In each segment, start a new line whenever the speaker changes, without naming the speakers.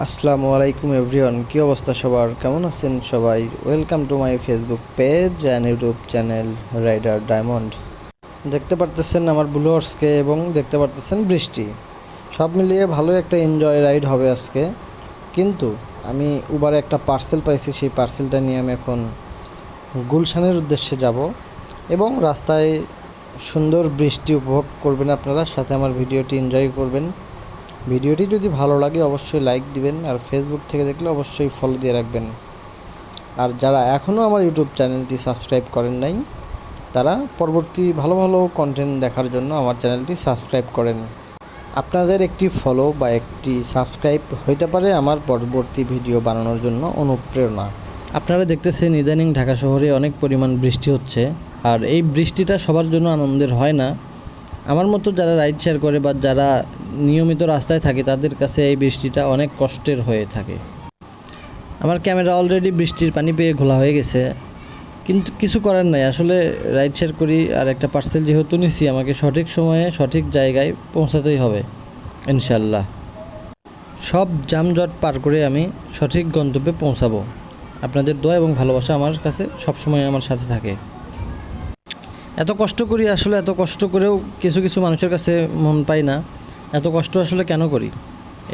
আসসালামু আলাইকুম এভরিওয়ান, কী অবস্থা সবার? কেমন আছেন সবাই? Welcome to my Facebook page and YouTube channel rider diamond দেখতে পারতেছেন আমার ব্লুয়ার্সকে এবং দেখতে পারতেছেন বৃষ্টি। সব মিলিয়ে ভালো একটা এনজয় রাইড হবে আজকে। কিন্তু আমি উবারে একটা পার্সেল পাইছি, সেই পার্সেলটা নিয়ে আমি এখন গুলশানের উদ্দেশ্যে যাব। এবং রাস্তায় সুন্দর বৃষ্টি উপভোগ করবেন আপনারা, সাথে আমার ভিডিওটি এনজয় করবেন। ভিডিওটি যদি ভালো লাগে, অবশ্যই লাইক দিবেন আর ফেসবুক থেকে দেখলে অবশ্যই ফলো দিয়ে রাখবেন। আর যারা এখনও আমার ইউটিউব চ্যানেলটি সাবস্ক্রাইব করেন নাই, তারা পরবর্তী ভালো ভালো কন্টেন্ট দেখার জন্য আমার চ্যানেলটি সাবস্ক্রাইব করেন। আপনাদের একটি ফলো বা একটি সাবস্ক্রাইব হইতে পারে আমার পরবর্তী ভিডিও বানানোর জন্য অনুপ্রেরণা। আপনারা দেখতেছেন ইদানিং ঢাকা শহরে অনেক পরিমাণ বৃষ্টি হচ্ছে, আর এই বৃষ্টিটা সবার জন্য আনন্দের হয় না। আমার মতো যারা রাইড শেয়ার করে বা যারা নিয়মিত রাস্তায় থাকে, তাদের কাছে এই বৃষ্টিটা অনেক কষ্টের হয়ে থাকে। আমার ক্যামেরা অলরেডি বৃষ্টির পানি পেয়ে ঘোলা হয়ে গেছে। কিন্তু কিছু করার নাই। আসলে রাইড শেয়ার করি আর একটা পার্সেল যেহেতু নিছি, আমাকে সঠিক সময়ে সঠিক জায়গায় পৌঁছাতেই হবে ইনশাল্লাহ সব জামজট পার করে আমি সঠিক গন্তব্যে পৌঁছাবো। আপনাদের দোয়া এবং ভালোবাসা আমার কাছে সবসময় আমার সাথে থাকে। এত কষ্ট করি আসলে, এত কষ্ট করেও কিছু কিছু মানুষের কাছে মন পাই না। এত কষ্ট আসলে কেন করি?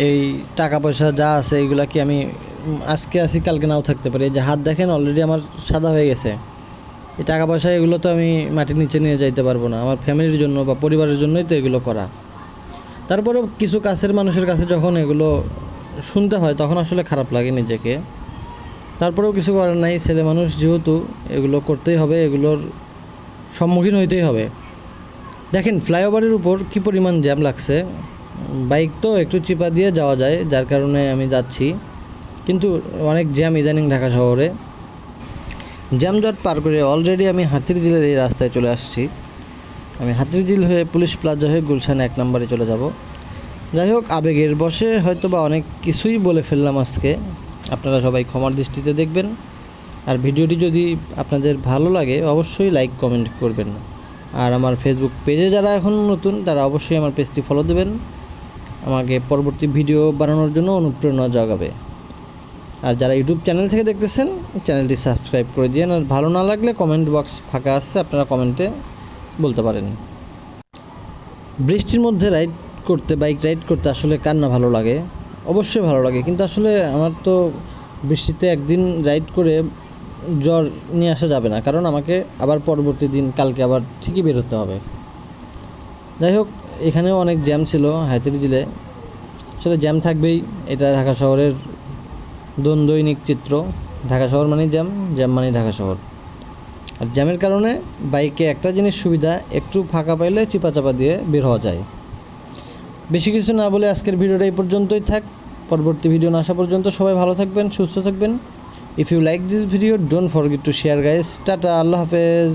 এই টাকা পয়সা যা আছে এইগুলা কি আমি আজকে আসি কালকে নাও থাকতে পারি? এই যে হাত দেখেন অলরেডি আমার সাদা হয়ে গেছে। এই টাকা পয়সা এগুলো তো আমি মাটির নিচে নিয়ে যাইতে পারব না। আমার ফ্যামিলির জন্য বা পরিবারের জন্যই তো এগুলো করা। তারপরেও কিছু কাছের মানুষের কাছে যখন এগুলো শুনতে হয়, তখন আসলে খারাপ লাগে নিজেকে। তারপরেও কিছু করার নাই। ছেলে মানুষ যেহেতু এগুলো করতেই হবে, এগুলোর সম্মুখীন হইতেই হবে। দেখেন, ফ্লাইওভারের উপর কি পরিমাণ জ্যাম লাগছে। বাইক তো একটু চিপা দিয়ে যাওয়া যায়, যার কারণে আমি যাচ্ছি। কিন্তু অনেক জ্যাম ইদানিং ঢাকা শহরে। জ্যামজট পার করে অলরেডি আমি হাতিরঝিলের এই রাস্তায় চলে আসছি। আমি হাতিরঝিল হয়ে পুলিশ প্লাজা হয়ে গুলশান এক নম্বরে চলে যাব। যাই হোক, আবেগের বসে হয়তো বা অনেক কিছুই বলে ফেললাম আজকে। আপনারা সবাই ক্ষমার দৃষ্টিতে দেখবেন। আর ভিডিওটি যদি আপনাদের ভালো লাগে, অবশ্যই লাইক কমেন্ট করবেন। আর আমার ফেসবুক পেজে যারা এখন নতুন, তারা অবশ্যই আমার পেজটি ফলো দেবেন। আমাকে পরবর্তী ভিডিও বানানোর জন্য অনুপ্রেরণা জাগাবে। আর যারা ইউটিউব চ্যানেল থেকে দেখতেছেন চ্যানেলটি সাবস্ক্রাইব করে দিন আর ভালো না লাগলে কমেন্ট বক্স ফাঁকা আছে, আপনারা কমেন্টে বলতে পারেন। বৃষ্টির মধ্যে রাইড করতে বাইক রাইড করতে আসলে কার না ভালো লাগে? অবশ্যই ভালো লাগে। কিন্তু আসলে আমার তো বৃষ্টিতে একদিন রাইড করে জ্বর নিয়ে আসা যাবে না। কারণ আমাকে আবার পরবর্তী দিন, কালকে আবার ঠিকই বেরোতে হবে। যাই হোক, এখানেও অনেক জ্যাম ছিল হাতিরঝিলে আসলে জ্যাম থাকবেই, এটা ঢাকা শহরের দৈনিক চিত্র। ঢাকা শহর মানেই জ্যাম জ্যাম মানেই ঢাকা শহর। আর জ্যামের কারণে বাইকে একটা জিনিস সুবিধা, একটু ফাঁকা পাইলে চিপা চাপা দিয়ে বের হওয়া যায়। বেশি কিছু না বলে আজকের ভিডিওটা এই পর্যন্তই থাক। পরবর্তী ভিডিও না আসা পর্যন্ত সবাই ভালো থাকবেন, সুস্থ থাকবেন। If you like this video don't forget to share guys tata আল্লাহ হাফেজ